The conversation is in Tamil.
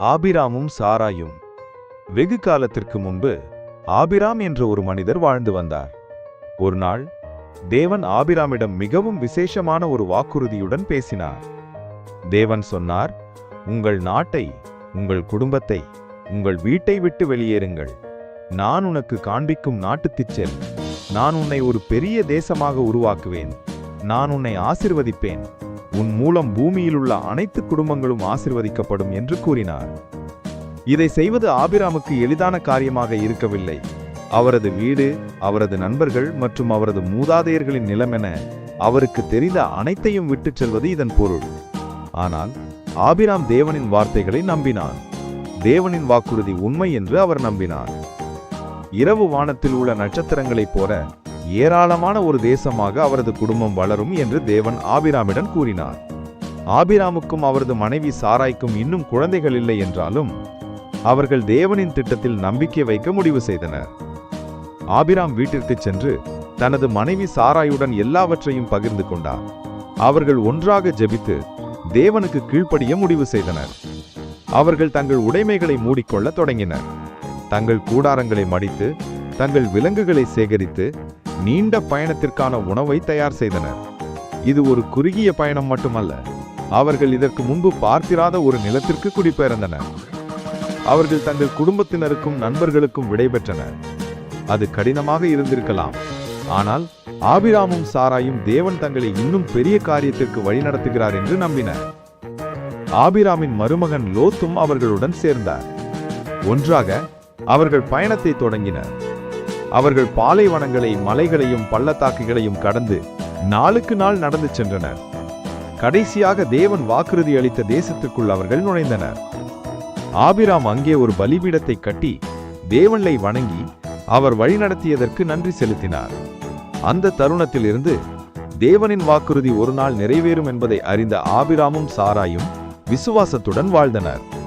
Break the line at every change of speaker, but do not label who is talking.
ஆபிராமும் சாராயும். வெகு காலத்திற்கு முன்பு ஆபிராம் என்ற ஒரு மனிதர் வாழ்ந்து வந்தார். ஒரு நாள் தேவன் ஆபிராமிடம் மிகவும் விசேஷமான ஒரு வாக்குறுதியுடன் பேசினார். தேவன் சொன்னார் உங்கள் நாட்டை உங்கள் குடும்பத்தை உங்கள் வீட்டை விட்டு வெளியேறுங்கள். நான் உனக்கு காண்பிக்கும் நாட்டுக்குச் செல். நான் உன்னை ஒரு பெரிய தேசமாக உருவாக்குவேன். நான் உன்னை ஆசிர்வதிப்பேன். உன் மூலம் பூமியில் உள்ள அனைத்து குடும்பங்களும் ஆசிர்வதிக்கப்படும் என்று கூறினார். இதை செய்வது ஆபிராமுக்கு எளிதான காரியமாக இருக்கவில்லை. அவரது வீடு அவரது நண்பர்கள் மற்றும் அவரது மூதாதையர்களின் நிலமென அவருக்கு தெரிந்த அனைத்தையும் விட்டுச் செல்வது இதன் பொருள். ஆனால் ஆபிராம் தேவனின் வார்த்தைகளை நம்பினான். தேவனின் வாக்குறுதி உண்மை என்று அவர் நம்பினார். இரவு வானத்தில் உள்ள நட்சத்திரங்களைப் போல ஏராளமான ஒரு தேசமாக அவரது குடும்பம் வளரும் என்று தேவன் ஆபிராமிடம் கூறினார். ஆபிராமுக்கும் அவரது மனைவி சாராய்க்கும் இன்னும் குழந்தைகள் இல்லை என்றாலும் அவர்கள் தேவனின் திட்டத்தில் நம்பிக்கை வைக்க முடிவு செய்தனர். ஆபிராம் வீட்டிற்கு சென்று தனது மனைவி சாராயுடன் எல்லாவற்றையும் பகிர்ந்து கொண்டார். அவர்கள் ஒன்றாக ஜெபித்து தேவனுக்கு கீழ்ப்படிய முடிவு செய்தனர். அவர்கள் தங்கள் உடைமைகளை மூடிக்கொள்ள தொடங்கினர். தங்கள் கூடாரங்களை மடித்து தங்கள் விலங்குகளை சேகரித்து நீண்ட பயணத்திற்கான உணவை தயார் செய்தனர். இது ஒரு குறுகிய பயணம் மட்டுமல்ல அவர்கள் இதற்கு முன்பு பார்த்திராத ஒரு நிலத்திற்கு குடிபெயர்ந்தனர். அவர்கள் தங்கள் குடும்பத்தினருக்கும் நண்பர்களுக்கும் விடைபெற்றனர். அது கடினமாக இருந்திருக்கலாம் ஆனால் ஆபிராமும் சாராயும் தேவன் தங்களை இன்னும் பெரிய காரியத்திற்கு வழிநடத்துகிறார் என்று நம்பினர். ஆபிராமின் மருமகன் லோத்தும் அவர்களுடன் சேர்ந்தார். ஒன்றாக அவர்கள் பயணத்தை தொடங்கினர். அவர்கள் பாலைவனங்களை மலைகளையும் பள்ளத்தாக்குகளையும் கடந்து நாளுக்கு நாள் நடந்து சென்றனர். கடைசியாக தேவன் வாக்குறுதி அளித்த தேசத்துக்குள் அவர்கள் நுழைந்தனர். ஆபிராம் அங்கே ஒரு பலிபீடத்தை கட்டி தேவனை வணங்கி அவர் வழிநடத்தியதற்கு நன்றி செலுத்தினார். அந்த தருணத்திலிருந்து தேவனின் வாக்குறுதி ஒரு நாள் நிறைவேறும் என்பதை அறிந்த ஆபிராமும் சாராயும் விசுவாசத்துடன் வாழ்ந்தனர்.